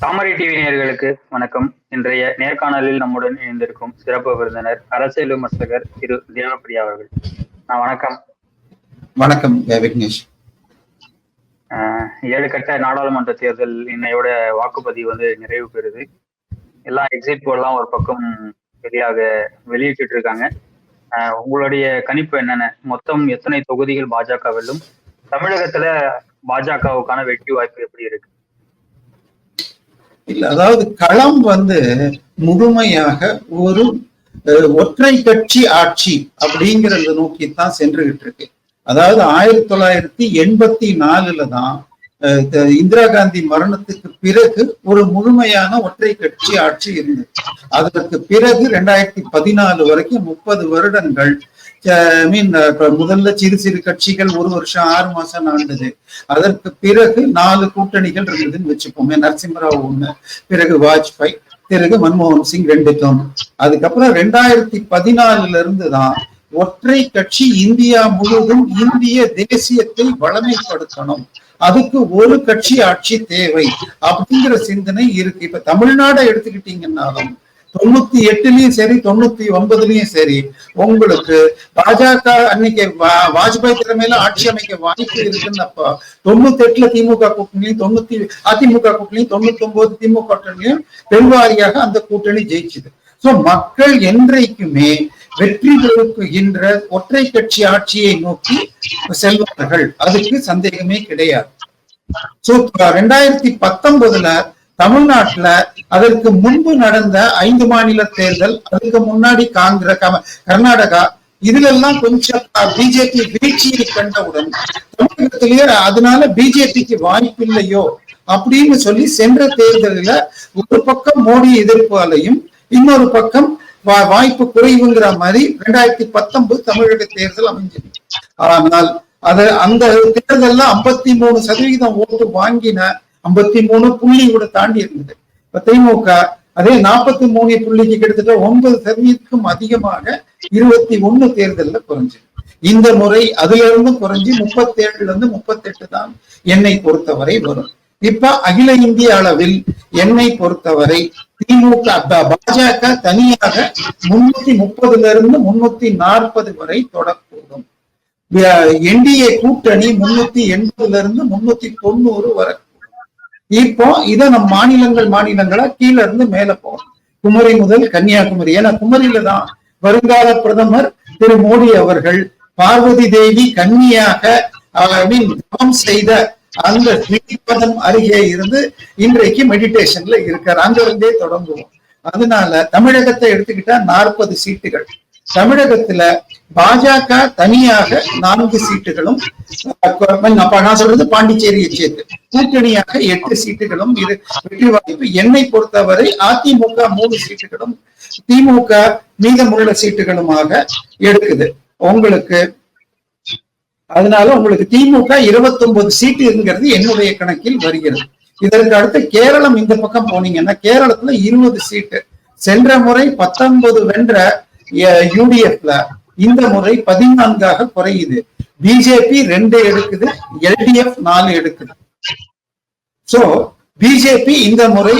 தாமரை TV நேயர்களுக்கு வணக்கம். இன்றைய நேர்காணலில் நம்முடன் இணைந்திருக்கும் சிறப்பு விருந்தினர் அரசியல் விமர்சகர் திரு தேவப்பிரியா அவர்கள். நான் வணக்கம். வணக்கம் விக்னேஷ். ஏழு கட்ட நாடாளுமன்ற தேர்தல் இன்னையோட வாக்குப்பதிவு வந்து நிறைவு பெறுது. எல்லா எக்ஸிட் போலாம் ஒரு பக்கம் வெளியாக வெளியிட்டு இருக்காங்க. உங்களுடைய கணிப்பு என்னென்ன? மொத்தம் எத்தனை தொகுதிகள் பாஜக வெல்லும் தமிழகத்துல பாஜகவுக்கான வெற்றி வாய்ப்பு எப்படி இருக்கு? இல்ல அதாவது களம் வந்து முழுமையாக ஒரு ஒற்றை கட்சி ஆட்சி அப்படிங்கறத நோக்கித்தான் சென்றுகிட்டு இருக்கு அதாவது ஆயிரத்தி தொள்ளாயிரத்தி எண்பத்தி நாலுல தான் இந்திரா காந்தி மரணத்துக்கு பிறகு ஒரு முழுமையான ஒற்றை கட்சி ஆட்சி இருந்தது. அதற்கு பிறகு ரெண்டாயிரத்தி பதினாலு வரைக்கும் முப்பது வருடங்கள் மீன் முதல்ல சிறு சிறு கட்சிகள் ஒரு வருஷம் ஆறு மாசம் ஆண்டுது. அதற்கு பிறகு நாலு கூட்டணிகள் இருந்ததுன்னு வச்சுப்போமே நரசிம்மராவ் ஒண்ணு பிறகு வாஜ்பாய் பிறகு மன்மோகன் சிங் ரெண்டு டேர்ம் அதுக்கப்புறம் ரெண்டாயிரத்தி பதினாலுல இருந்து தான் ஒற்றை கட்சி இந்தியா முழுவதும் இந்திய தேசியத்தை வளமைப்படுத்தணும். அதுக்கு ஒரு கட்சி ஆட்சி தேவை அப்படிங்கிற சிந்தனை இருக்கு. இப்ப தமிழ்நாடை எடுத்துக்கிட்டீங்கன்னாலும் தொண்ணூத்தி எட்டுலயும் சரி தொண்ணூத்தி ஒன்பதுலயும் சரி உங்களுக்கு பாஜக அன்னைக்கு வா- வாஜ்பாய் தலைமையில ஆட்சி அமைக்க வாய்ப்பு இருக்குன்னு அப்ப தொண்ணூத்தி எட்டுல திமுக கூட்டணியும் தொண்ணூத்தி அதிமுக கூட்டணியும் தொண்ணூத்தி ஒன்பது திமுக கூட்டணியும் பெருவாரியாக அந்த கூட்டணி ஜெயிச்சுது. சோ மக்கள் என்றைக்குமே வெற்றி பெருக்குகின்ற ஒற்றை கட்சி ஆட்சியை நோக்கி செல்வார்கள். அதுக்கு சந்தேகமே கிடையாது. சோ ரெண்டாயிரத்தி பத்தொன்பதுல தமிழ்நாட்டுல அதற்கு முன்பு நடந்த ஐந்து மாநில தேர்தல் அதுக்கு முன்னாடி காங்கிரஸ் கர்நாடகா இதுல எல்லாம் கொஞ்சம் பிஜேபி வீழ்ச்சியை கண்டவுடன் தமிழகத்திலேயே அதனால பிஜேபிக்கு வாய்ப்பு இல்லையோ அப்படின்னு சொல்லி சென்ற தேர்தலில் ஒரு பக்கம் மோடி எதிர்ப்பாலையும் இன்னொரு பக்கம் வா- வாய்ப்பு குறைவுங்கிற மாதிரி ரெண்டாயிரத்தி பத்தொன்பது தமிழக தேர்தல் அமைஞ்சது. ஆனால் அது அந்த தேர்தல்ல ஐம்பத்தி மூணு சதவீதம் ஓட்டு வாங்கின ஐம்பத்தி மூணு புள்ளி கூட தாண்டி இருந்தது. இப்ப திமுக அதே நாற்பத்தி மூணு புள்ளிக்கு கிட்டத்தட்ட ஒன்பது சதவீதத்துக்கும் அதிகமாக இருபத்தி ஒண்ணு தேர்தலில் குறைஞ்சு இந்த முறை அதுல இருந்து குறைஞ்சி முப்பத்தி ஏழுல இருந்து முப்பத்தி எட்டு தான் என்னை பொறுத்தவரை வரும். இப்ப அகில இந்திய அளவில் என்னை பொறுத்தவரை திமுக பாஜக தனியாக முன்னூத்தி முப்பதுல இருந்து முன்னூத்தி நாற்பது வரை தொடக்கூடும். என்டிஏ கூட்டணி முன்னூத்தி எண்பதுல இருந்து முன்னூத்தி தொண்ணூறு வரை இப்போ இதை நம் மாநிலங்கள் மாநிலங்களா கீழ இருந்து மேல போகும் குமரி முதல் கன்னியாகுமரி. ஏன்னா குமரியில தான் வருங்கால பிரதமர் திரு மோடி அவர்கள் பார்வதி தேவி கன்னியாக தவம் செய்த அந்த ஸ்ரீபதம் அருகே இருந்து இன்றைக்கு மெடிடேஷன்ல இருக்கார். அங்கிருந்தே தொடங்குவோம். அதனால தமிழகத்தை எடுத்துக்கிட்டா நாற்பது சீட்டுகள். தமிழகத்துல பாஜக தனியாக நான்கு சீட்டுகளும் நான் சொல்றது பாண்டிச்சேரியை சேர்த்து கூட்டணியாக எட்டு சீட்டுகளும் இரு வெற்றி வாய்ப்பு. என்னை பொறுத்தவரை அதிமுக மூணு சீட்டுகளும் திமுக மீதமுள்ள சீட்டுகளுமாக எடுக்குது. உங்களுக்கு அதனால உங்களுக்கு திமுக 29 சீட்டுங்கிறது என்னுடைய கணக்கில் வருகிறது. இதற்கு அடுத்து கேரளம் இந்த பக்கம் போனீங்கன்னா கேரளத்துல இருபது சீட்டு. சென்ற முறை பத்தொன்பது வென்ற யூடிஎஃப்ல இந்த முறை பதினான்காக குறையுது. பிஜேபி ரெண்டு எடுக்குது எல்டிஎஃப் நாலு எடுக்குது. சோ பிஜேபி இந்த முறை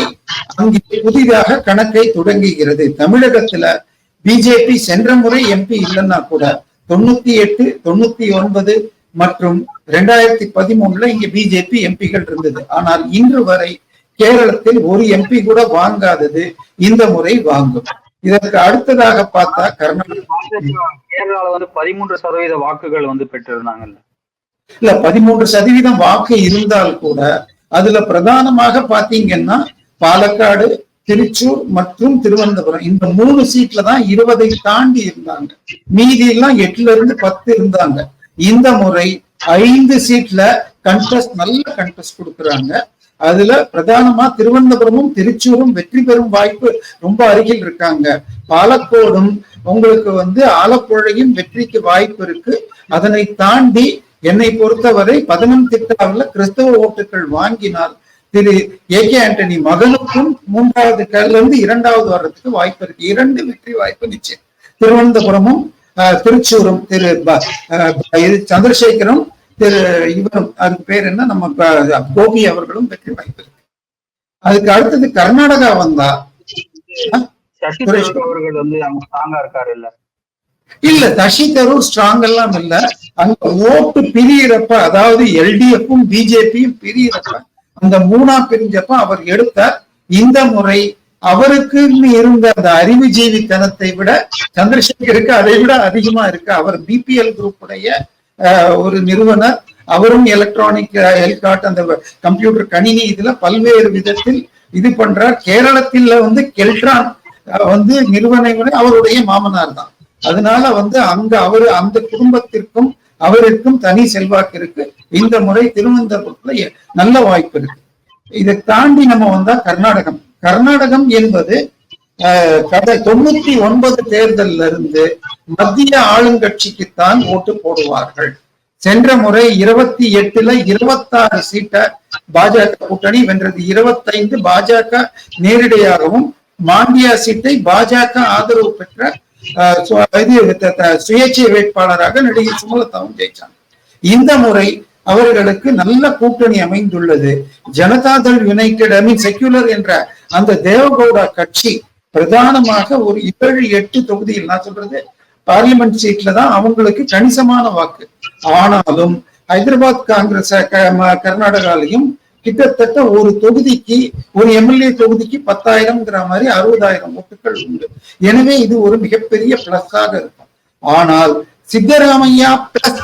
அங்கே புதிதாக கணக்கை தொடங்குகிறது. தமிழகத்துல பிஜேபி சென்ற முறை எம்பி இல்லைன்னா கூட தொண்ணூத்தி எட்டு தொண்ணூத்தி ஒன்பது மற்றும் ரெண்டாயிரத்தி பதிமூணுல இங்க பிஜேபி எம்பிகள் இருந்தது. ஆனால் இன்று வரை கேரளத்தில் ஒரு எம்பி கூட வாங்காதது இந்த முறை வாங்கும். இதற்கு அடுத்ததாக பார்த்தா கர்நாடகா கேரளால வந்து பதிமூன்று சதவீத வாக்குகள் வந்து பெற்றிருந்தாங்கல்ல. இல்ல பதிமூன்று சதவீதம் வாக்கு இருந்தால் கூட அதுல பிரதானமாக பாத்தீங்கன்னா பாலக்காடு திருச்சூர் மற்றும் திருவனந்தபுரம். இந்த மூணு சீட்ல தான் இருபதை தாண்டி இருந்தாங்க. மீதி எல்லாம் எட்டுல இருந்து பத்து இருந்தாங்க. இந்த முறை ஐந்து சீட்ல கண்டஸ்ட் நல்ல கண்டஸ்ட் கொடுக்குறாங்க. அதுல பிரதானமா திருவனந்தபுரமும் திருச்சூரும் வெற்றி பெறும் வாய்ப்பு ரொம்ப அருகில் இருக்காங்க. பாலக்கோடும் உங்களுக்கு வந்து ஆலப்புழையும் வெற்றிக்கு வாய்ப்பு இருக்கு. அதனை தாண்டி என்னை பொறுத்தவரை பதினெண் கிறிஸ்தவ ஓட்டுகள் வாங்கினால் திரு ஏ கே ஆண்டனி மகனுக்கும் மூன்றாவது கல்ல இருந்து இரண்டாவது வர்றதுக்கு வாய்ப்பு இருக்கு. இரண்டு வெற்றி வாய்ப்பு நிச்சயம். திருவனந்தபுரமும் ஆஹ், திருச்சூரும் திரு சந்திரசேகரும் திரு அதுக்கு பேர் என்ன? நம்ம கோபி அவர்களும் வெற்றி வாய்ப்பு இருக்கு. அதுக்கு அடுத்தது கர்நாடகா வந்தா அவர்கள் வந்து ஸ்ட்ராங்கா இருக்காரு இல்ல? இல்ல சசி தரூர் ஸ்ட்ராங் எல்லாம் இல்ல. அங்க ஓட்டு பிரியறப்ப அதாவது எல்டிஎஃப்பும் பிஜேபியும் பிரியறப்ப அந்த மூணா பிரிஞ்சப்ப அவர் எடுத்த இந்த முறை அவருக்கு இருந்த அந்த அறிவுஜீவித்தனத்தை விட சந்திரசேகருக்கு அதை விட அதிகமா இருக்கு. அவர் பிபிஎல் குரூப் உடைய அஹ், ஒரு நிறுவனர் அவரும் எலக்ட்ரானிக் எல்காட் அந்த கம்ப்யூட்டர் கணினி இதுல பல்வேறு விதத்தில் இது பண்றார். கேரளத்தில் வந்து கெல்ட்ரான் அஹ், வந்து நிறுவனங்களே அவருடைய மாமனார் தான். அதனால வந்து அங்க அவரு அந்த குடும்பத்திற்கும் அவருக்கும் தனி செல்வாக்கு இருக்கு. இந்த முறை திருவனந்தபுரத்துல நல்ல வாய்ப்பு இருக்கு. இதை தாண்டி நம்ம வந்தா கர்நாடகம். கர்நாடகம் என்பது கடை தொண்ணூத்தி ஒன்பது தேர்தல்ல இருந்து மத்திய ஆளுங்கட்சிக்குத்தான் ஓட்டு போடுவார்கள். சென்ற முறை இருபத்தி எட்டுல இருபத்தாறு சீட்டை பாஜக கூட்டணி வென்றது இருபத்தைந்து பாஜக நேரடியாகவும் மாண்டியா சீட்டை பாஜக ஆதரவு பெற்ற அஹ், இது சுயேட்சை வேட்பாளராக நடிகை சுமலதாவும் ஜெயிச்சாங்க. இந்த முறை அவர்களுக்கு நல்ல கூட்டணி அமைந்துள்ளது. Janata Dal United I mean secular என்ற அந்த தேவகவுடா கட்சி பிரதானமாக ஒரு ஏழு எட்டு தொகுதியில் நான் சொல்றது பார்லிமெண்ட் சீட்ல தான் அவங்களுக்கு கணிசமான வாக்கு. ஆனாலும் ஹைதராபாத் காங்கிரஸ் கர்நாடகாலையும் கிட்டத்தட்ட ஒரு தொகுதிக்கு ஒரு எம்எல்ஏ தொகுதிக்கு பத்தாயிரம்ங்கிற மாதிரி அறுபதாயிரம் ஓட்டுகள் உண்டு. எனவே இது ஒரு மிகப்பெரிய பிளஸ்ஸாக இருக்கும். ஆனால் Siddaramaiah plus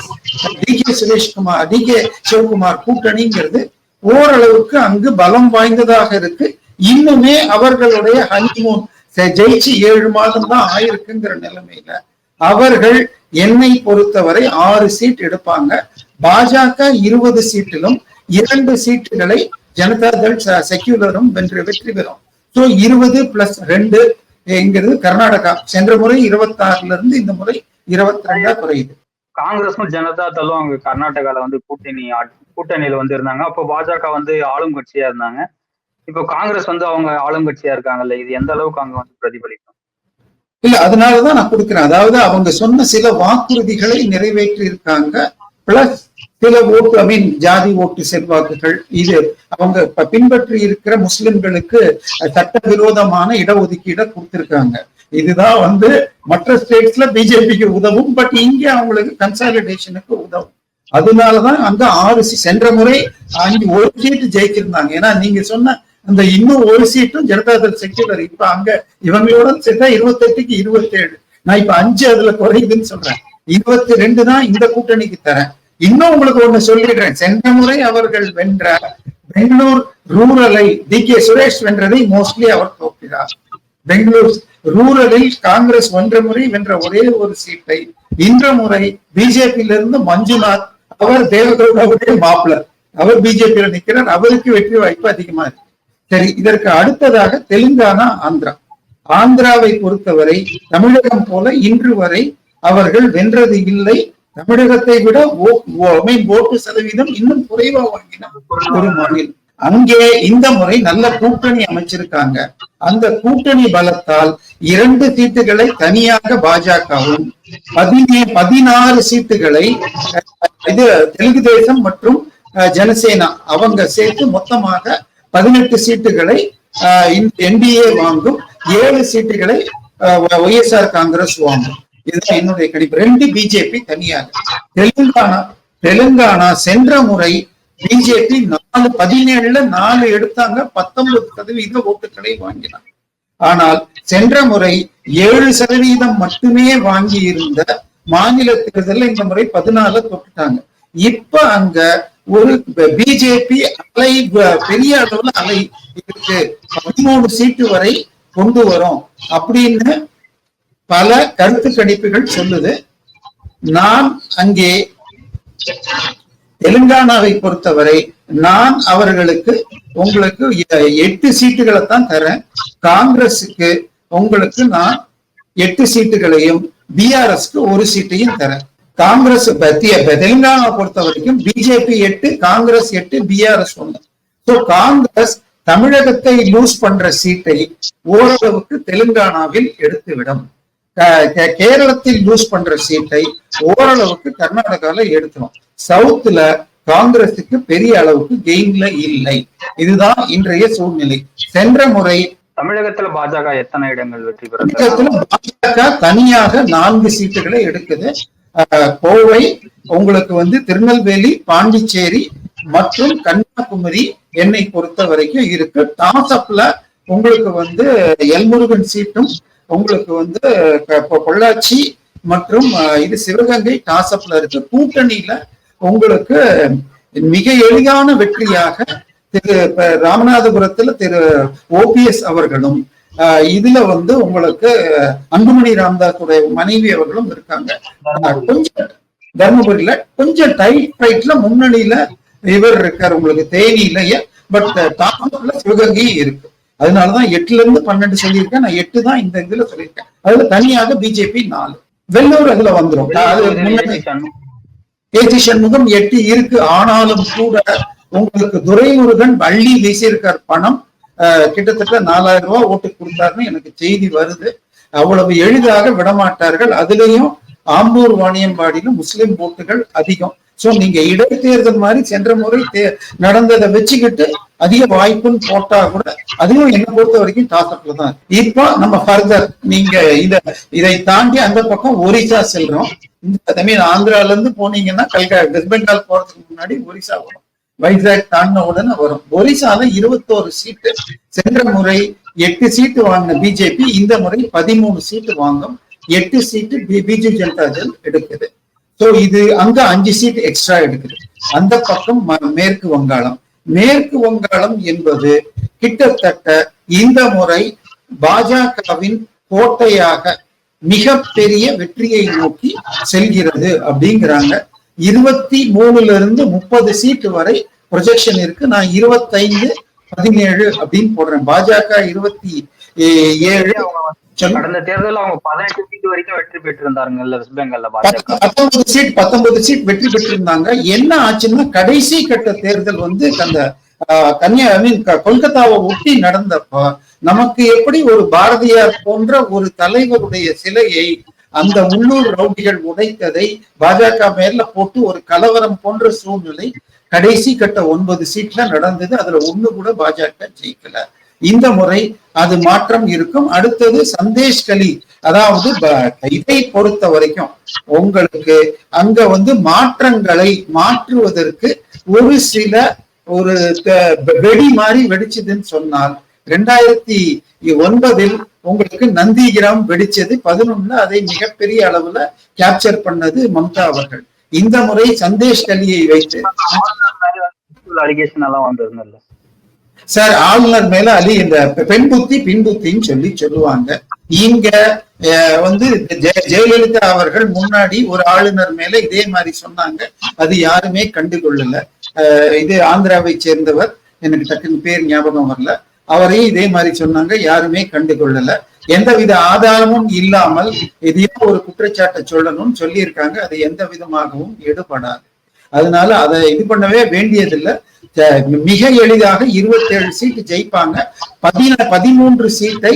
D K Suresh Kumar D K Shivakumar கூட்டணிங்கிறது ஓரளவுக்கு அங்கு பலம் வாய்ந்ததாக இருக்கு. இன்னுமே அவர்களுடைய ஹனிமூன் ஜெயிச்சு ஏழு மாதம் தான் ஆயிருக்குங்கிற நிலைமையில அவர்கள் என்னை பொறுத்தவரை ஆறு சீட் எடுப்பாங்க. பாஜக இருபது சீட்டிலும் இரண்டு சீட்டுகளை ஜனதா தள் செக்யூலரும் வென்று வெற்றி பெறும். சோ இருபது பிளஸ் ரெண்டு என்கிறது கர்நாடகா. சென்ற முறை இருபத்தாறுல இருந்து இந்த முறை இருபத்தி ரெண்டா குறையுது. காங்கிரஸும் ஜனதா தளும் அங்க கர்நாடகால வந்து கூட்டணி ஆட்- கூட்டணியில வந்து இருந்தாங்க அப்போ பாஜக வந்து ஆளும் கட்சியா இருந்தாங்க. இப்போ காங்கிரஸ் வந்து அவங்க ஆளுங்கட்சியா இருக்காங்கல்ல இது எந்த அளவுக்கு அங்க வந்து பிரதிபலிக்கும்? இல்ல அதனாலதான் நான் கொடுக்கிறேன். அதாவது அவங்க சொன்ன சில வாக்குறுதிகளை நிறைவேற்றி இருக்காங்க பிளஸ் சில ஓட்டு ஐ மீன் ஜாதி ஓட்டு செல்வாக்குகள் இது அவங்க பின்பற்றி இருக்கிற முஸ்லிம்களுக்கு சட்டவிரோதமான இடஒதுக்கீடை கொடுத்திருக்காங்க. இதுதான் வந்து மற்ற ஸ்டேட்ஸ்ல பிஜேபிக்கு உதவும் பட் இங்கே அவங்களுக்கு கன்சாலிடேஷனுக்கு உதவும். அதனாலதான் அங்க ஆறு சென்ற முறை அஞ்சு ஒரு சீட்டு ஜெயிச்சிருந்தாங்க. ஏன்னா நீங்க சொன்ன அந்த இன்னும் ஒரு சீட்டும் ஜனதாதள் செக்யூலர். இப்ப அங்க இவங்களோட சேர்த்தா இருபத்தெட்டுக்கு இருபத்தி ஏழு நான் இப்ப அஞ்சு அதுல குறையுதுன்னு சொல்றேன். இருபத்தி ரெண்டு தான் இந்த கூட்டணிக்கு தரேன். இன்னும் உங்களுக்கு ஒண்ணு சொல்லிடுறேன். சென்ற முறை அவர்கள் வென்ற பெங்களூர் ரூரலை டி கே சுரேஷ் வென்றதை மோஸ்ட்லி அவர் தோற்கிறார். பெங்களூர் ரூரலில் காங்கிரஸ் ஒன்ற முறை வென்ற ஒரே ஒரு சீட்டை இந்த முறை பிஜேபியிலிருந்து மஞ்சுநாத் அவர் தேவகவுடாவுடைய மாப்பிளர். அவர் பிஜேபியில நிக்கிறார். அவருக்கு வெற்றி வாய்ப்பு அதிகமா இருக்கு. சரி இதற்கு அடுத்ததாக தெலுங்கானா ஆந்திரா. ஆந்திராவை பொறுத்தவரை தமிழகம் போல இன்று வரை அவர்கள் வென்றது இல்லை. தமிழகத்தை விட ஓட்டு சதவீதம் இன்னும் குறைவா வாங்கின ஒரு மாநிலம். அங்கே இந்த முறை நல்ல கூட்டணி அமைச்சிருக்காங்க. அந்த கூட்டணி பலத்தால் இரண்டு சீட்டுகளை தனியாக பாஜகவும் பதினே பதினாறு சீட்டுகளை இது தெலுங்கு தேசம் மற்றும் ஜனசேனா அவங்க சேர்த்து மொத்தமாக பதினெட்டு சீட்டுகளை என்டிஏ வாங்கும் ஏழு சீட்டுகளை ஒய்எஸ்ஆர் காங்கிரஸ் வாங்கும். இதுதான் என்னுடைய கணிப்பு. ரெண்டு பிஜேபி தனியாக. தெலுங்கானா தெலுங்கானா சென்ற முறை பிஜேபி நாலு பதினேழுல நாலு எடுத்தாங்க பத்தொன்பது சதவீத ஓட்டுகளை வாங்கினாங்க. ஆனால் சென்ற முறை ஏழு சதவீதம் மட்டுமே வாங்கி இருந்த மாநில தேர்தலில் இந்த முறை பதினால தொட்டுட்டாங்க. இப்ப அங்க ஒரு பிஜேபி அலை பெரிய அளவுல அலை இருக்கு. பதிமூணு சீட்டு வரை கொண்டு வரும். அப்படின்னு பல கருத்து கணிப்புகள் சொல்லுது. நான் அங்கே தெலுங்கானாவை பொறுத்தவரை நான் அவர்களுக்கு உங்களுக்கு எ- எட்டு சீட்டுகளை தான் தரேன். காங்கிரஸுக்கு உங்களுக்கு நான் எட்டு சீட்டுகளையும் பிஆர்எஸ்க்கு ஒரு சீட்டையும் தரேன். காங்கிரஸ் தெலுங்கானா பொறுத்த வரைக்கும் பிஜேபி எட்டு காங்கிரஸ் எட்டு பிஆர்எஸ் ஒண்ணு காங்கிரஸ் தமிழகத்தை லூஸ் பண்ற சீட்டை ஓரளவுக்கு தெலுங்கானாவில் எடுத்துவிடும். கேரளத்தில் லூஸ் பண்ற சீட்டை ஓரளவுக்கு கர்நாடகால எடுத்துரும். சவுத்துல காங்கிரசுக்கு பெரிய அளவுக்கு கெயின்ல இல்லை. இதுதான் இன்றைய சூழ்நிலை. சென்ற முறை தமிழகத்துல பாஜக எத்தனை இடங்கள் வெற்றி பெற தமிழகத்துல பாஜக தனியாக நான்கு சீட்டுகளை எடுக்குது. கோவை உங்களுக்கு வந்து திருநெல்வேலி பாண்டிச்சேரி மற்றும் கன்னியாகுமரி என்னை பொறுத்த வரைக்கும் இருக்கு. டாஸ்அப்ல உங்களுக்கு வந்து எல்முருகன் சீட்டும் உங்களுக்கு வந்து பொள்ளாச்சி மற்றும் இது சிவகங்கை டாஸ்அப்ல இருக்கு. கூட்டணியில உங்களுக்கு மிக எளிதான வெற்றியாக திரு ராமநாதபுரத்துல திரு ஓபிஎஸ் அவர்களும் இதுல வந்து உங்களுக்கு அன்புமணி ராமதாஸுடைய மனைவி அவர்களும் இருக்காங்க. கொஞ்சம் தர்மபுரியில கொஞ்சம் டைட் ஃபைட்ல முன்னணியில இவர் இருக்காரு. உங்களுக்கு தேனியிலேயே பட் டாப்ல சிவகங்கையும் இருக்கு. அதனாலதான் எட்டுல இருந்து பன்னெண்டு சொல்லியிருக்கேன். நான் எட்டு தான் இந்த இதுல சொல்லியிருக்கேன். அதுல தனியாக பிஜேபி நாலு. வெள்ளூர் அதுல வந்துரும். அது முன்னாடி ஏசி சண்முகம் எட்டு இருக்கு. ஆனாலும் கூட உங்களுக்கு துரைமுருகன் வள்ளி வீசியிருக்கார் பணம். கிட்டத்தட்ட நாலாயிரம் ரூபாய் ஓட்டு கொடுத்தாருன்னு எனக்கு செய்தி வருது. அவ்வளவு எளிதாக விடமாட்டார்கள். அதுலயும் ஆம்பூர் வாணியம்பாடியிலும் முஸ்லிம் ஓட்டுகள் அதிகம். சோ நீங்க இடைத்தேர்தல் மாதிரி சென்ற முறை தே- நடந்ததை வச்சுக்கிட்டு அதிக வாய்ப்புன்னு போட்டா கூட அதுவும் என்ன பொறுத்த வரைக்கும் டாஸ்அப்ல தான் இப்போ நம்ம ஃபர்தர் நீங்க இத இதை தாண்டி அந்த பக்கம் ஒரிசா செல்றோம். இந்த ஐ மீன் ஆந்திரால இருந்து போனீங்கன்னா கல்கா வெஸ்ட் பெங்கால் போறதுக்கு முன்னாடி ஒரிசா வரும். வைசாக் தாண்டின உடனே வரும் ஒரிசால இருபத்தோரு சீட்டு சென்ற முறை எட்டு சீட்டு வாங்கின பிஜேபி இந்த முறை பதிமூணு சீட்டு வாங்கும் எட்டு சீட்டு பிஜு ஜனதா தள் எடுக்குது ஸோ இது அங்க அஞ்சு சீட் எக்ஸ்ட்ரா எடுக்குது. அந்த பக்கம் மேற்கு வங்காளம். மேற்கு வங்காளம் என்பது கிட்டத்தட்ட இந்த முறை பாஜகவின் கோட்டையாக மிகப்பெரிய வெற்றியை நோக்கி செல்கிறது அப்படிங்கிறாங்க. இருபத்தி மூணுல இருந்து முப்பது சீட்டு வரை ப்ரொஜெக்ஷன் இருக்கு. நான் இருபத்தைந்து பதினேழு அப்படின்னு போடுறேன். பாஜக இருபத்தி ஏழு. கடந்த தேர்தலில் அவங்க பதினெட்டு சீட் வரைக்கும் வெற்றி பெற்றிருந்தாருங்கல்ல வெஸ்ட் பெங்கால்ல பத்தொன்பது சீட் பத்தொன்பது சீட் வெற்றி பெற்றிருந்தாங்க. என்ன ஆச்சுன்னா கடைசி கட்ட தேர்தல் வந்து அந்த கன்னியா ஐ மீன் கொல்கத்தாவை ஒட்டி நடந்தப்ப நமக்கு எப்படி ஒரு பாரதியார் போன்ற ஒரு தலைவருடைய சிலையை அந்த உள்ளூர் ரவுடிகள் உடைத்ததை பாஜக மேல போட்டு ஒரு கலவரம் போன்ற சூழ்நிலை கடைசி கட்ட ஒன்பது சீட்ல நடந்தது. அதுல ஒண்ணு கூட பாஜக ஜெயிக்கல. இந்த முறை அது மாற்றம் இருக்கும். அடுத்தது சந்தேஷ் கலி அதாவது இதை பொறுத்த வரைக்கும் உங்களுக்கு அங்க வந்து மாற்றங்களை மாற்றுவதற்கு ஒரு சில ஒரு வெடி மாதிரி வெடிச்சதுன்னு சொன்னால் ரெண்டாயிரத்தி ஒன்பதில் உங்களுக்கு நந்திகிராம் வெடிச்சது. பதினொன்னு அதை மிகப்பெரிய அளவுல கேப்சர் பண்ணது மம்தா அவர்கள். இந்த முறை சந்தேஷ் கலியை வைத்து. அலிகேஷன் எல்லாம் வந்திருந்தல்ல சார் ஆளுநர் மேல அலி இந்த பெண் புத்தி பின் புத்தின்னு சொல்லி சொல்லுவாங்க. இங்க வந்து ஜெயலலிதா அவர்கள் முன்னாடி ஒரு ஆளுநர் மேல இதே மாதிரி சொன்னாங்க. அது யாருமே கண்டுகொள்ளல. இது ஆந்திராவை சேர்ந்தவர். எனக்கு டக்குன்னு பேர் ஞாபகம் வரல. அவரையும் இதே மாதிரி சொன்னாங்க. யாருமே கண்டுகொள்ளல. எந்தவித ஆதாரமும் இல்லாமல் எதையோ ஒரு குற்றச்சாட்டை சொல்லணும்னு சொல்லியிருக்காங்க. அது எந்த விதமாகவும் எடுபடாது. அதனால அதை இது பண்ணவே வேண்டியதில்லை. மிக எளிதாக இருபத்தேழு சீட்டு ஜெயிப்பாங்க. பதின பதிமூன்று சீட்டை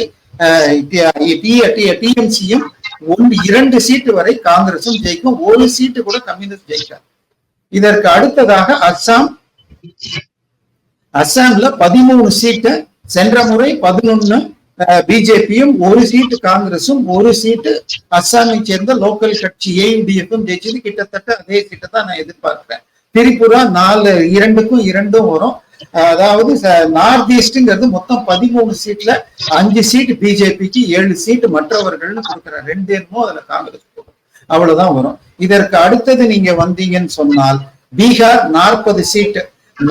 டிஎம்சியும் ஒன்று இரண்டு சீட்டு வரை காங்கிரசும் ஜெயிக்கும். ஒரு சீட்டு கூட கம்யூனிஸ்ட் ஜெயிக்காது. இதற்கு அடுத்ததாக அஸ்ஸாம். அஸ்ஸாம்ல பதிமூணு சீட்டு சென்ற முறை பதினொன்னு பிஜேபியும் ஒரு சீட்டு காங்கிரசும் ஒரு சீட்டு அஸ்ஸாமை சேர்ந்த லோக்கல் கட்சி ஏயுடிஎஃப்பும் ஜெயிச்சது. கிட்டத்தட்ட அதே சீட்டை தான் நான் எதிர்பார்க்கிறேன். திரிபுரா நாலு இரண்டுக்கும் இரண்டும் வரும். அதாவது நார்த் ஈஸ்ட்ங்கிறது மொத்தம் பதிமூணு சீட்ல அஞ்சு சீட் பிஜேபிக்கு ஏழு சீட்டு மற்றவர்கள்னு கொடுக்குற ரெண்டு என்னமோ அதுல காங்கிரஸ் அவ்வளவுதான் வரும். இதற்கு அடுத்தது நீங்க வந்தீங்கன்னு சொன்னால் பீகார் நாற்பது சீட்டு.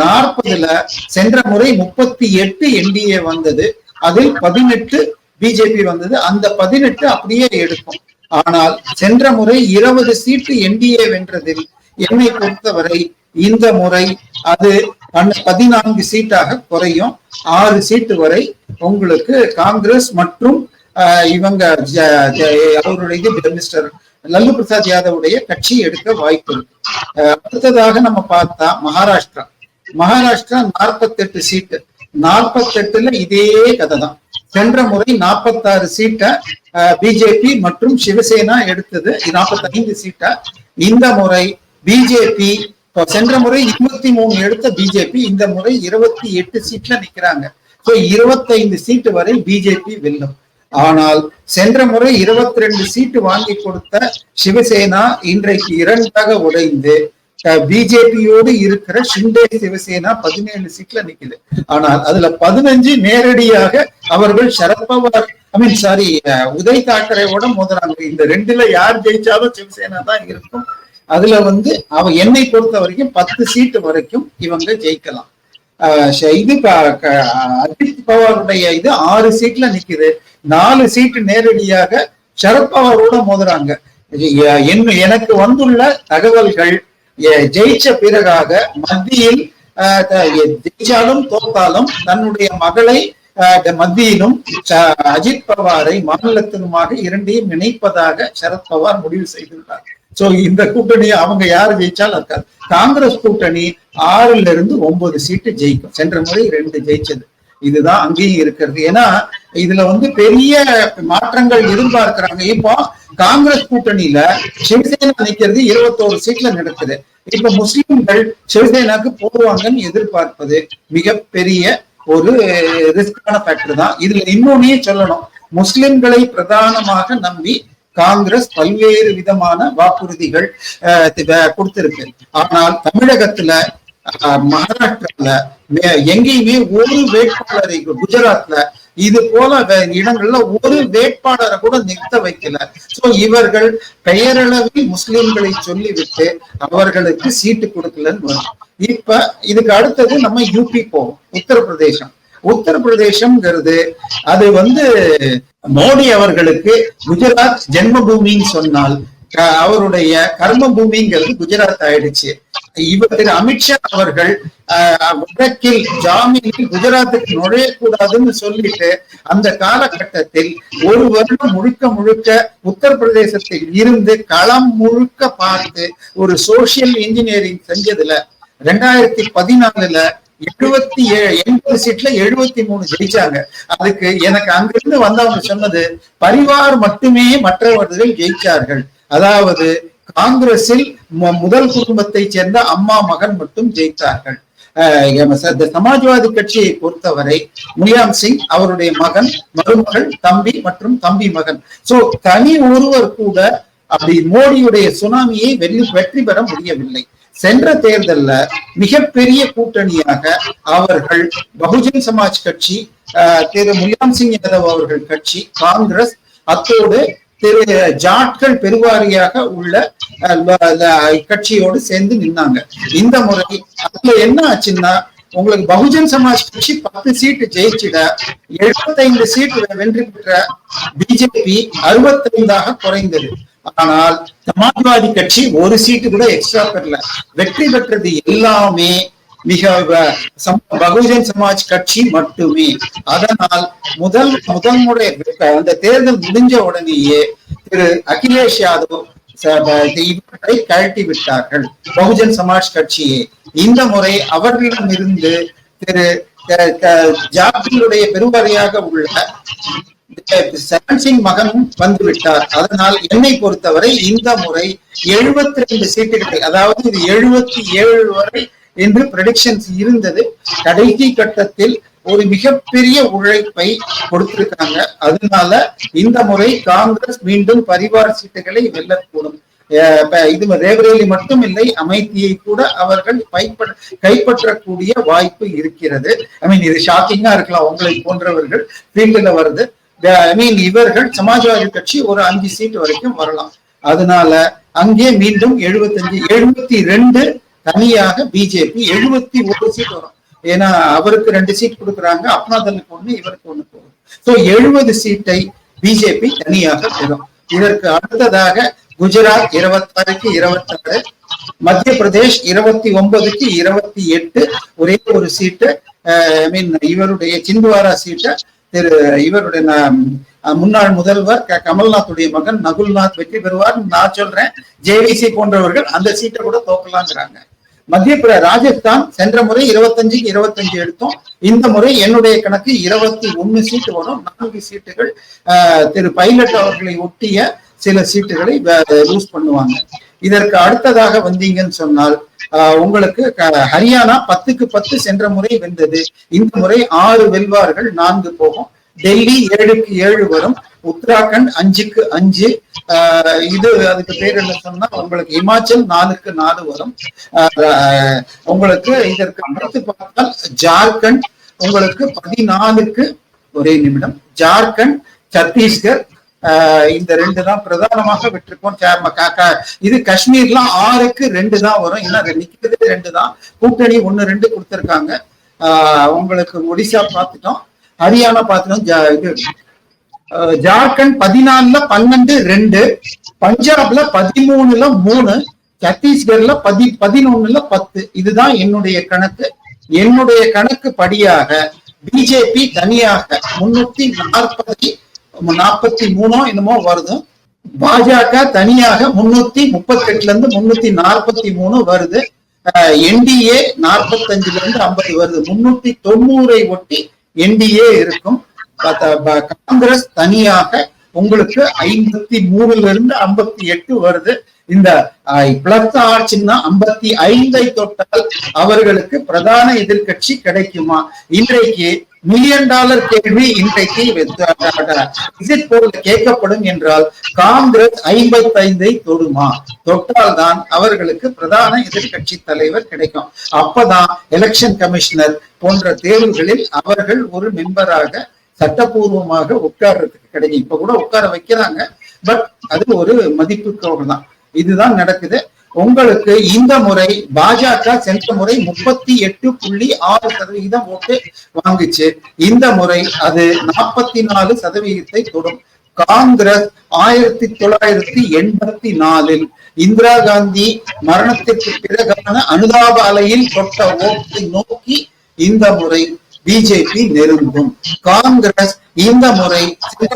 நாற்பதுல சென்ற முறை முப்பத்தி எட்டு என்டிஏ வந்தது. அதில் பதினெட்டு பிஜேபி வந்தது. அந்த பதினெட்டு அப்படியே எடுக்கும் ஆனால் சென்ற முறை இருபது சீட்டு என்டிஏ வென்றதில் என்னை பொறுத்தவரை இந்த முறை அது பதினான்கு சீட்டாக குறையும். ஆறு சீட்டு வரை உங்களுக்கு காங்கிரஸ் மற்றும் ஆஹ், இவங்க ஜ- ஜ- அவருடைய மிஸ்டர் லல்லு பிரசாத் யாதவுடைய கட்சி எடுக்க வாய்ப்பு இருக்கு. அடுத்ததாக நம்ம பார்த்தா மகாராஷ்டிரா. மகாராஷ்டிரா நாற்பத்தெட்டு சீட்டு. நாற்பத்தெட்டுல இதே கதை தான் சென்ற முறை நாற்பத்தாறு சீட்டை பிஜேபி மற்றும் சிவசேனா எடுத்தது. நாற்பத்தைந்து சீட்டை. இந்த முறை பிஜேபி சென்ற முறை இருபத்தி மூணு எடுத்த பிஜேபி இந்த முறை இருபத்தி எட்டு சீட்ல நிக்கிறாங்க. ஸோ இருபத்தைந்து சீட்டு வரை பிஜேபி வெல்லும். ஆனால் சென்ற முறை இருபத்தி ரெண்டு சீட்டு வாங்கி கொடுத்த சிவசேனா இன்றைக்கு இரண்டாக உடைந்து பிஜேபியோடு இருக்கிற ஷிண்டே சிவசேனா பதினேழு சீட்ல நிக்குது. ஆனால் அதுல பதினஞ்சு நேரடியாக அவர்கள் Sharad Pawar I mean sorry Uday தாக்கரேவோட மோதுறாங்க. இந்த ரெண்டுல யார் ஜெயிச்சாலும் சிவசேனா தான் இருக்கும். அதுல வந்து அவ என்னை பொறுத்த வரைக்கும் பத்து சீட்டு வரைக்கும் இவங்க ஜெயிக்கலாம். ஆஹ் இது அஜித் பவாருடைய இது ஆறு சீட்ல நிக்குது. நாலு சீட்டு நேரடியாக சரத்பவாரோட மோதுறாங்க. என்ன எனக்கு வந்துள்ள தகவல்கள் ஜெயிச்ச பிறகாக மத்தியில் ஜெயிச்சாலும் தோத்தாலும் தன்னுடைய மகளை மத்தியிலும் அஜித் பவாரை மாநிலத்திலுமாக இரண்டையும் இணைப்பதாக சரத்பவார் முடிவு செய்துள்ளார். சோ இந்த கூட்டணி அவங்க யாரு ஜெயிச்சாலும் இருக்காது காங்கிரஸ் கூட்டணி ஆறுல இருந்து ஒன்பது சீட்டு ஜெயிக்கும். சென்ற முறை ரெண்டு ஜெயிச்சது. இதுதான் அங்கேயும் இருக்கிறது. ஏன்னா இதுல வந்து பெரிய மாற்றங்கள் எதிர்பார்க்கிறாங்க. இப்போ காங்கிரஸ் கூட்டணியில சிவசேனா நிக்கிறது இருபத்தோரு சீட்ல நடக்குது. இப்ப முஸ்லிம்கள் சிவசேனாக்கு போடுவாங்கன்னு எதிர்பார்ப்பது மிகப்பெரிய ஒரு ரிஸ்கான ஃபேக்டர் தான். இதுல இன்னொன்னே சொல்லணும். முஸ்லிம்களை பிரதானமாக நம்பி காங்கிரஸ் பல்வேறு விதமான வாக்குறுதிகள் அஹ், கொடுத்திருக்கு. ஆனால் தமிழகத்துல மகாராஷ்டிரால மே- எங்கேயுமே ஒரு வேட்பாளரை குஜராத்ல இது போல இடங்கள்ல ஒரு வேட்பாளரை கூட நிறுத்த வைக்கல. சோ இவர்கள் பெயரளவில் முஸ்லிம்களை சொல்லிவிட்டு அவர்களுக்கு சீட்டு கொடுக்கலன்னு வரும். இப்ப இதுக்கு அடுத்தது நம்ம யூபி போவோம் உத்தரப்பிரதேசம். உத்தரப்பிரதேசம்ங்கிறது அது வந்து மோடி அவர்களுக்கு குஜராத் ஜென்மபூமின்னு சொன்னால் அவருடைய கர்ம பூமிங்கிறது குஜராத் ஆயிடுச்சு. இவர் திரு அமித்ஷா அவர்கள் ஆஹ், வடக்கில் ஜாமீனில் குஜராத்துக்கு நுழையக்கூடாதுன்னு சொல்லிட்டு அந்த காலகட்டத்தில் ஒரு வருடம் முழுக்க முழுக்க உத்தரப்பிரதேசத்தில் இருந்து களம் முழுக்க பார்த்து ஒரு சோசியல் இன்ஜினியரிங் செஞ்சதுல ரெண்டாயிரத்தி பதினாலுல எழுபத்தி ஏழு எண்பது சீட்ல எழுபத்தி மூணு ஜெயிச்சாங்க. அதுக்கு எனக்கு அங்கிருந்து வந்தவங்க சொன்னது பரிவார் மட்டுமே மற்றவர்கள் ஜெயிச்சார்கள். அதாவது காங்கிரஸில் முதல் குடும்பத்தை சேர்ந்த அம்மா மகன் மட்டும் ஜெயித்தார்கள். சமாஜ்வாதி கட்சியை பொறுத்தவரை முலாயம் சிங் அவருடைய மகன் மருமகள் தம்பி மற்றும் தம்பி மகன். சோ தனி ஒருவர் கூட அப்படி மோடியுடைய சுனாமியை வெற்றி வெற்றி பெற முடியவில்லை. சென்ற தேர்தல்ல மிகப்பெரிய கூட்டணியாக அவர்கள் பகுஜன் சமாஜ் கட்சி அஹ், திரு முலாயம் சிங் யாதவ் அவர்கள் கட்சி காங்கிரஸ் அத்தோடு திரு ஜாட்கள் பெருவாரியாக உள்ள கட்சியோடு சேர்ந்து நின்னாங்க. இந்த முறை அதுல என்ன ஆச்சுன்னா உங்களுக்கு பகுஜன் சமாஜ் கட்சி பத்து சீட்டு ஜெயிச்சிட எழுபத்தைந்து சீட்டு வென்று பெற்ற பிஜேபி அறுபத்தைந்தாக குறைந்தது. ஆனால் சமாஜ்வாதி கட்சி ஒரு சீட்டு கூட எக்ஸ்ட்ரா பெறல. வெற்றி பெற்றது எல்லாமே மிக பகுஜன் சமாஜ் கட்சி மட்டுமே. அதனால் முதல் முதல் முறை அந்த தேர்தல் முடிஞ்ச உடனேயே திரு அகிலேஷ் யாதவ் இவர்களை கழட்டி விட்டார்கள். பகுஜன் சமாஜ் கட்சியை. இந்த முறை அவர்களிடம் இருந்து திரு க- பெருவரையாக உள்ள சரண் மகன் மகனும் வந்து விட்டார் அதனால் என்னை பொறுத்தவரை இந்த முறை எழுபத்தி ரெண்டு சீட்டுகளை அதாவது இது எழுபத்தி ஏழு வரை என்று ப்ரெடிக்ஷன்ஸ் இருந்தது. கடைசி கட்டத்தில் ஒரு மிகப்பெரிய உழைப்பை கொடுத்திருக்காங்க. அதனால இந்த முறை காங்கிரஸ் மீண்டும் பரிவார் சீட்டுகளை வெல்லக்கூடும். இது ரேபரேலி மட்டும் இல்லை அமைதியை கூட அவர்கள் கைப்பற்ற கைப்பற்றக்கூடிய வாய்ப்பு இருக்கிறது. ஐ மீன் இது ஷாக்கிங்கா இருக்கலாம் உங்களை போன்றவர்கள் ஃபீல்டில் வருது. ஐ மீன் இவர்கள் சமாஜ்வாதி கட்சி ஒரு அஞ்சு சீட் வரைக்கும் வரலாம். அதனால அங்கே மீண்டும் எழுபத்தஞ்சு எழுபத்தி ரெண்டு தனியாக பிஜேபி எழுபத்தி ஒரு சீட் வரும். ஏன்னா அவருக்கு ரெண்டு சீட் கொடுக்குறாங்க. அப்னாதலுக்கு ஒண்ணு இவருக்கு ஒண்ணு போகும் சோ எழுபது சீட்டை பிஜேபி தனியாக பெறும் இதற்கு அடுத்ததாக குஜராத் இருபத்தாறுக்கு இருபத்தாறு மத்திய பிரதேஷ் இருபத்தி ஒன்பதுக்கு இருபத்தி எட்டு ஒரே ஒரு சீட்டு ஐ மீன் இவருடைய சிந்துவாரா சீட்டை திரு இவருடைய முன்னாள் முதல்வர் கமல்நாத்துடைய மகன் நகுல்நாத் வெற்றி பெறுவார். நான் சொல்றேன் ஜேவிசி போன்றவர்கள் அந்த சீட்டை கூட தோக்கலாங்கிறாங்க. மத்திய ராஜஸ்தான் சென்ற முறை இருபத்தஞ்சுக்கு இருபத்தஞ்சு எடுத்தோம். இந்த முறை என்னுடைய கணக்கு இருபத்தி ஒண்ணு சீட்டு வரும். நான்கு சீட்டுகள் ஆஹ், திரு பைலட் அவர்களை ஒட்டிய சில சீட்டுகளை லூஸ் பண்ணுவாங்க. இதற்கு அடுத்ததாக வந்தீங்கன்னு சொன்னால் ஆஹ், உங்களுக்கு ஹரியானா பத்துக்கு பத்து சென்ற முறை வென்றது. இந்த முறை ஆறு வெல்வார்கள் நான்கு போகும். டெல்லி ஏழுக்கு ஏழு வரும். உத்தராகண்ட் அஞ்சுக்கு அஞ்சு. ஆஹ், இது அதுக்கு பேர் என்ன சொன்னா உங்களுக்கு இமாச்சல் நாலுக்கு நாலு வரும். ஆஹ், உங்களுக்கு இதற்கு அடுத்து பார்த்தால் ஜார்க்கண்ட் உங்களுக்கு பதினாலுக்கு ஒரே நிமிடம். ஜார்க்கண்ட் சத்தீஸ்கர் ஆஹ் இந்த ரெண்டு தான் பிரதானமாக விட்டுருக்கோம். இது காஷ்மீர்லாம் ஆறுக்கு ரெண்டு தான் வரும். ஏன்னா நிக்கிறது ரெண்டு தான். கூட்டணி ஒண்ணு ரெண்டு கொடுத்துருக்காங்க. ஆஹ் உங்களுக்கு ஒடிசா பார்த்துட்டோம். ஹரியானா பாத்தீங்கன்னா இது ஜார்க்கண்ட் பதினாலுல பன்னெண்டு ரெண்டு பஞ்சாப்ல பதிமூணுல மூணு சத்தீஸ்கர்ல பதி பதினொன்னுல பத்து. இதுதான் என்னுடைய கணக்கு. என்னுடைய கணக்கு படியாக பிஜேபி தனியாக முன்னூத்தி நாற்பத்தி நாற்பத்தி மூணோ என்னமோ வருது. பாஜக தனியாக முன்னூத்தி முப்பத்தி எட்டுல இருந்து முன்னூத்தி நாற்பத்தி மூணு வருது. என்டிஏ நாற்பத்தஞ்சுல இருந்து ஐம்பது வருது. முன்னூத்தி தொண்ணூறை ஒட்டி என்டிஏ இருக்கும். ப- காங்கிரஸ் தனியாக உங்களுக்கு ஐம்பத்தி மூணுல இருந்து ஐம்பத்தி எட்டு வருது. இந்த பிளஸ் ஆட்சின்னா ஐம்பத்தி ஐந்தை தொட்டால் அவர்களுக்கு பிரதான எதிர்கட்சி கிடைக்குமா? இன்றைக்கு மில்லியன் டாலர் கேள்வி இன்றைக்கு விசிட் போர்ல கேட்கப்படும் என்றால் காங்கிரஸ் ஐம்பத்தி ஐந்தை தொடுமா? தொட்டால்தான் அவர்களுக்கு பிரதான எதிர்கட்சி தலைவர் கிடைக்கும். அப்பதான் எலெக்ஷன் கமிஷனர் போன்ற தேர்வுகளில் அவர்கள் ஒரு மெம்பராக சட்டப்பூர்வமாக உட்கார்றதுக்கு கிடைக்கும் இப்ப கூட உட்கார வைக்கிறாங்க. பட் அது ஒரு மதிப்புக்கு தான் இதுதான் நடக்குது. உங்களுக்கு இந்த முறை பாஜக சென்ற முறை முப்பத்தி எட்டு புள்ளி ஆறு சதவிகிதம் ஓட்டு வாங்குச்சு. இந்த முறை அது நாற்பத்தி நாலு சதவிகிதத்தை தொடும். காங்கிரஸ் ஆயிரத்தி தொள்ளாயிரத்தி எண்பத்தி நாலில் இந்திரா காந்தி மரணத்திற்கு பிறகான அனுதாப அலையில் தொட்ட ஓட்டை நோக்கி இந்த முறை பிஜேபி நெருங்கும். காங்கிரஸ் இந்த முறை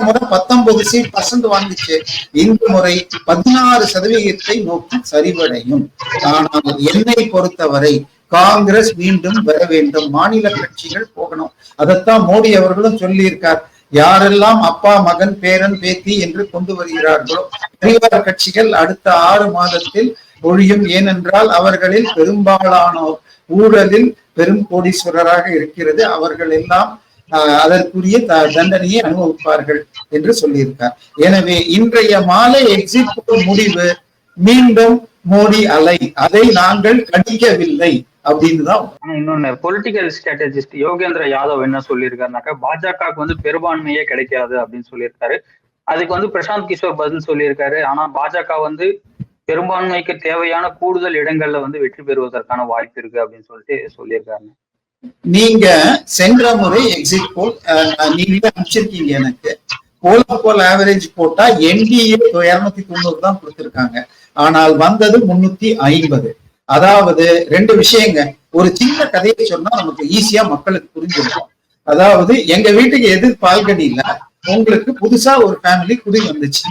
முறை பத்தொன்பது சீட் பர்சன்ட் வாங்கிச்சு. இந்த முறை பதினாறு சதவிகிதத்தை நோக்கி சரிவடையும். ஆனால் என்னை பொறுத்தவரை காங்கிரஸ் மீண்டும் வர வேண்டும். மாநில கட்சிகள் போகணும். அதைத்தான் மோடி அவர்களும் சொல்லியிருக்கார். யாரெல்லாம் அப்பா மகன் பேரன் பேத்தி என்று கொண்டு வருகிறார்களோ பெரியார் கட்சிகள் அடுத்த ஆறு மாதத்தில் ஒழியும் ஏனென்றால் அவர்களில் பெரும்பாலானோர் ஊழலில் பெரும் கோடீஸ்வரராக இருக்கிறது. அவர்கள் எல்லாம் அதற்குரிய த- தண்டனையை அனுபவிப்பார்கள் என்று சொல்லியிருக்கார். எனவே இன்றைய மாலை எக்ஸிட் போல் முடிவு மீண்டும் மோடி அலை. அதை நாங்கள் கணிக்கவில்லை அப்படின்னு தான் இன்னொன்னு பொலிட்டிக்கல் ஸ்ட்ராட்டஜிஸ்ட் யோகேந்திர யாதவ் என்ன சொல்லியிருக்காருனாக்கா பாஜகவுக்கு வந்து பெரும்பான்மையே கிடைக்காது அப்படின்னு சொல்லியிருக்காரு. அதுக்கு வந்து பிரசாந்த் கிஷோர் பதில் சொல்லியிருக்காரு. ஆனா பாஜக வந்து பெரும்பான்மைக்கு தேவையான கூடுதல் இடங்கள்ல வந்து வெற்றி பெறுவதற்கான வாய்ப்பு இருக்கு அப்படின்னு சொல்லிட்டு சொல்லியிருக்காங்க. நீங்க சென்ற முறை எக்ஸிட் போல் நீங்க அனுப்பிச்சிருக்கீங்க எனக்கு. போல போல் ஆவரேஜ் போட்டா என்டிஏ இருநூத்தி தொண்ணூறு தான் கொடுத்திருக்காங்க. ஆனால் வந்தது முன்னூத்தி ஐம்பது. அதாவது ரெண்டு விஷயங்க. ஒரு சின்ன கதையை சொன்னா நமக்கு ஈஸியா மக்களுக்கு புரிஞ்சிருக்கும். அதாவது எங்க வீட்டுக்கு எதிர் பால்கனியில உங்களுக்கு புதுசா ஒரு ஃபேமிலி குடி வந்துச்சு.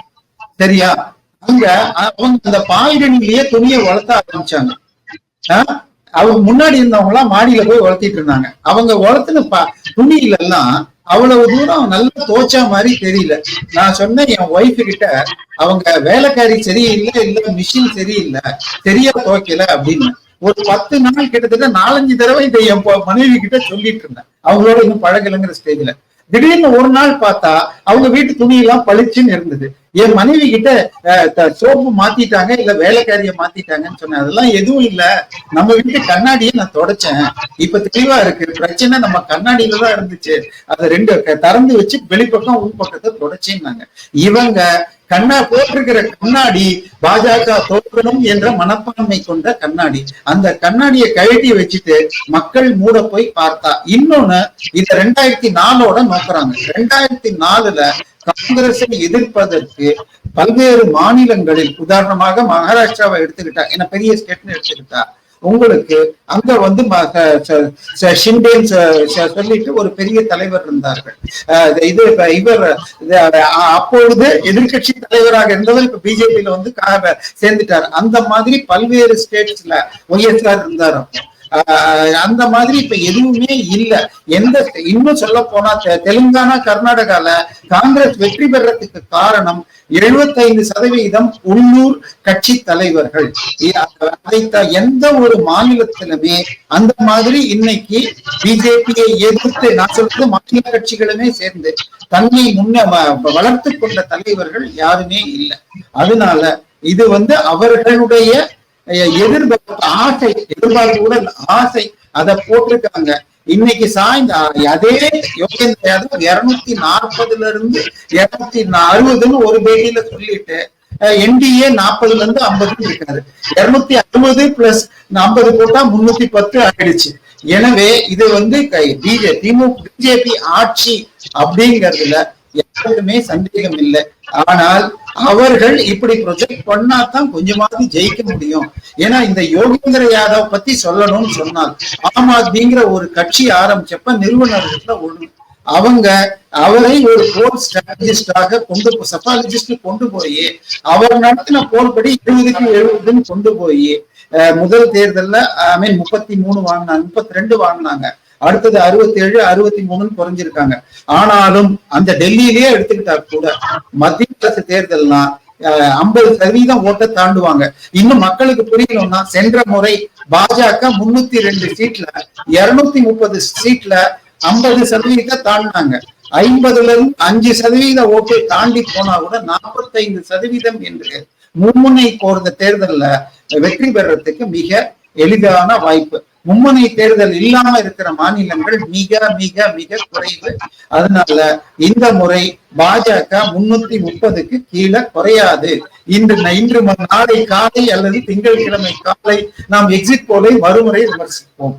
சரியா? அங்க அவங்க அந்த பால்கனிலேயே துணியை வளர்த்த ஆரம்பிச்சாங்க. ஆஹ் அவங்க முன்னாடி இருந்தவங்க எல்லாம் மாடியில போய் வளர்த்திட்டு இருந்தாங்க. அவங்க வளர்த்துன ப துணியில எல்லாம் அவ்வளவு தூரம் நல்லா தோச்சா மாதிரி தெரியல. நான் சொன்னேன் என் ஒய்ஃபு கிட்ட அவங்க வேலைக்காரி சரியில்லை இல்ல மிஷின் சரியில்லை சரியா துவைக்கல அப்படின்னு. ஒரு பத்து நாள் கிட்டத்தட்ட நாலஞ்சு தடவை இதை என் மனைவி கிட்ட சொல்லிட்டு இருந்தேன். அவங்களோட இன்னும் பழகலைங்கிற ஸ்டேஜ்ல திடீர்னு ஒரு நாள் பார்த்தா அவங்க வீட்டு துணி எல்லாம் பளிச்சுன்னு இருந்தது. என் மனைவி கிட்ட சோப்பு மாத்திட்டாங்க இல்ல வேலைக்காரிய மாத்திட்டாங்கன்னு சொன்னேன். அதெல்லாம் எதுவும் இல்ல. நம்ம வீட்டு கண்ணாடியை நான் தொடச்சேன். இப்ப தெளிவா இருக்கு. பிரச்சனை நம்ம கண்ணாடியில தான் இருந்துச்சு. அதை ரெண்டு திறந்து வச்சு வெளிப்பக்கம் உள் பக்கத்தை தொடச்சேன்னாங்க. இவங்க கண்ணா போட்டிருக்கிற கண்ணாடி பாஜக தோற்கணும் என்ற மனப்பான்மை கொண்ட கண்ணாடி. அந்த கண்ணாடியை கழட்டி வச்சுட்டு மக்கள் மூட போய் பார்த்தா. இன்னொன்னு இத ரெண்டாயிரத்தி நாலோட நோக்குறாங்க. ரெண்டாயிரத்தி நாலுல காங்கிரஸை எதிர்ப்பதற்கு பல்வேறு மாநிலங்களில் உதாரணமாக மகாராஷ்டிராவை எடுத்துக்கிட்டா என்ன பெரிய ஸ்டேட்னு எடுத்துக்கிட்டா உங்களுக்கு அங்க வந்து ம- ஷிண்டேன் சொல்லிட்டு ஒரு பெரிய தலைவர் இருந்தார்கள் இது இப்ப இவர் அப்பொழுது எதிர்க்கட்சி தலைவராக இருந்தவர் இப்ப பிஜேபியில வந்து சேர்ந்துட்டார் அந்த மாதிரி பல்வேறு ஸ்டேட்ஸ்ல ஒய்எஸ்ஆர் இருந்தார் அப்போ. அந்த மாதிரி இப்ப எதுவுமே இல்ல. எந்த இன்னும் சொல்ல போனா தெலுங்கானா கர்நாடகால காங்கிரஸ் வெற்றி பெறத்துக்கு காரணம் 75% சதவீதம் உள்ளூர் கட்சி தலைவர்கள். அதைத்தான் அதை எந்த ஒரு மாநிலத்திலுமே அந்த மாதிரி இன்னைக்கு பிஜேபியை எதிர்த்து நான் சொல்றது மாநில கட்சிகளுமே சேர்ந்து தன்னை முன்ன வ- வளர்த்து கொண்ட தலைவர்கள் யாருமே இல்லை. அதனால இது வந்து அவர்களுடைய எதிர்பார்ப்பு ஆசை எதிர்பார்ப்பு கூட ஆசை அதை போட்டிருக்காங்க. இன்னைக்கு சாய்ந்த அதே யோகேந்திர யாதவ் இருநூத்தி நாற்பதுல இருந்து இருநூத்தி அறுபதுன்னு ஒரு பேட்டியில சொல்லிட்டு என்டிஏ நாற்பதுல இருந்து ஐம்பதுன்னு இருக்காரு. இருநூத்தி அறுபது பிளஸ் ஐம்பது போட்டா முன்னூத்தி பத்து ஆயிடுச்சு. எனவே இது வந்து பிஜே திமுக பிஜேபி ஆட்சி அப்படிங்கறதுல யாருக்குமே சந்தேகம் இல்லை. ஆனால் அவர்கள் இப்படி ப்ரொஜெக்ட் பண்ணாதான் கொஞ்சமாவது ஜெயிக்க முடியும். ஏன்னா இந்த யோகேந்திர யாதவ் பத்தி சொல்லணும்னு சொன்னால் ஆம் ஆத்மிங்கிற ஒரு கட்சி ஆரம்பிச்சப்ப நிறுவனர்கள்ல ஒண்ணு அவங்க அவரை ஒரு போல் ஸ்ட்ராட்டஜிஸ்டாக கொண்டு சஃபாலஜிஸ்ட் கொண்டு போய் அவர் நடத்தின போல் படி எழுபதுக்கு எழுபதுன்னு கொண்டு போய் முதல் தேர்தல்ல ஐ மீன் முப்பத்தி மூணு வாங்கினாங்க முப்பத்தி ரெண்டு வாங்கினாங்க. அடுத்தது அறுபத்தி ஏழு அறுபத்தி மூணுன்னு குறைஞ்சிருக்காங்க. ஆனாலும் அந்த டெல்லியிலேயே எடுத்துக்கிட்டா கூட மத்திய அரசு தேர்தல்னா ஐம்பது சதவீதம் ஓட்டை தாண்டுவாங்க. இன்னும் மக்களுக்கு புரியணும்னா சென்ற முறை பாஜக முன்னூத்தி ரெண்டு சீட்ல இருநூத்தி முப்பது சீட்ல ஐம்பது சதவீதம் தாண்டினாங்க. ஐம்பதுல இருந்து அஞ்சு சதவீத ஓட்டை தாண்டி போனா கூட நாற்பத்தைந்து சதவீதம் என்று மும்முனை போறத தேர்தல்ல வெற்றி பெறறதுக்கு மிக எளிதான வாய்ப்பு. மும்முனை தேர்தல் இல்லாம இருக்கிற மாநிலங்கள் மிக மிக மிக குறைவு. அதனால இந்த முறை பாஜக முன்னூத்தி முப்பதுக்கு கீழே குறையாது. இன்று இன்று நாளை காலை அல்லது திங்கட்கிழமை காலை நாம் எக்ஸிட் போலை மறுமுறை விமர்சிப்போம்.